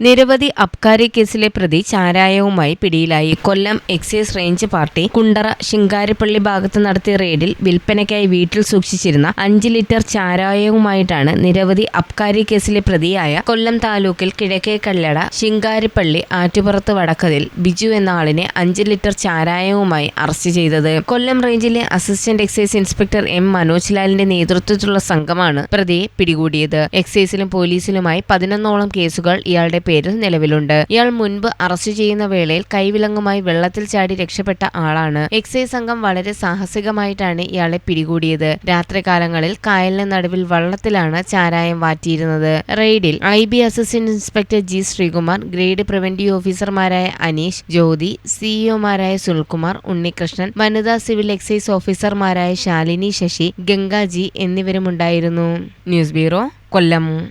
നിരവധി അബ്കാരി കേസിലെ പ്രതി ചാരായവുമായി പിടിയിലായി. Kollam excise range party Kundara Shinkaripally ഭാഗത്ത് നടത്തിയ റെയ്ഡിൽ വിൽപ്പനയ്ക്കായി വീട്ടിൽ സൂക്ഷിച്ചിരുന്ന അഞ്ച് ലിറ്റർ ചാരായവുമായിട്ടാണ് നിരവധി അബ്കാരി കേസിലെ പ്രതിയായ കൊല്ലം താലൂക്കിൽ കിഴക്കേ കല്ലട ശിങ്കാരിപ്പള്ളി ആറ്റുപുറത്ത് വടക്കതിൽ ബിജു എന്ന ആളിനെ അഞ്ച് ലിറ്റർ ചാരായവുമായി അറസ്റ്റ് ചെയ്തത്. കൊല്ലം റേഞ്ചിലെ assistant excise inspector M Manoj ലാലിന്റെ നേതൃത്വത്തിലുള്ള സംഘമാണ് പ്രതിയെ പിടികൂടിയത്. എക്സൈസിലും പോലീസിലുമായി പതിനൊന്നോളം കേസുകൾ ഇയാളുടെ പേരിൽ നിലവിലുണ്ട്. ഇയാൾ മുൻപ് അറസ്റ്റ് ചെയ്യുന്ന വേളയിൽ കൈവിലങ്ങുമായി വെള്ളത്തിൽ ചാടി രക്ഷപ്പെട്ട ആളാണ്. എക്സൈസ് സംഘം വളരെ സാഹസികമായിട്ടാണ് ഇയാളെ പിടികൂടിയത്. രാത്രികാലങ്ങളിൽ കായലിന് നടുവിൽ വള്ളത്തിലാണ് ചാരായം വാറ്റിയിരുന്നത്. റെയ്ഡിൽ I B assistant inspector G Sreekumar grade preventive ഓഫീസർമാരായ അനീഷ് ജ്യോതി സിഇഒമാരായ സുൽകുമാർ ഉണ്ണികൃഷ്ണൻ വനിതാ സിവിൽ എക്സൈസ് ഓഫീസർമാരായ Shalini Sasi Gangaji എന്നിവരുമുണ്ടായിരുന്നു. News bureau Kollam.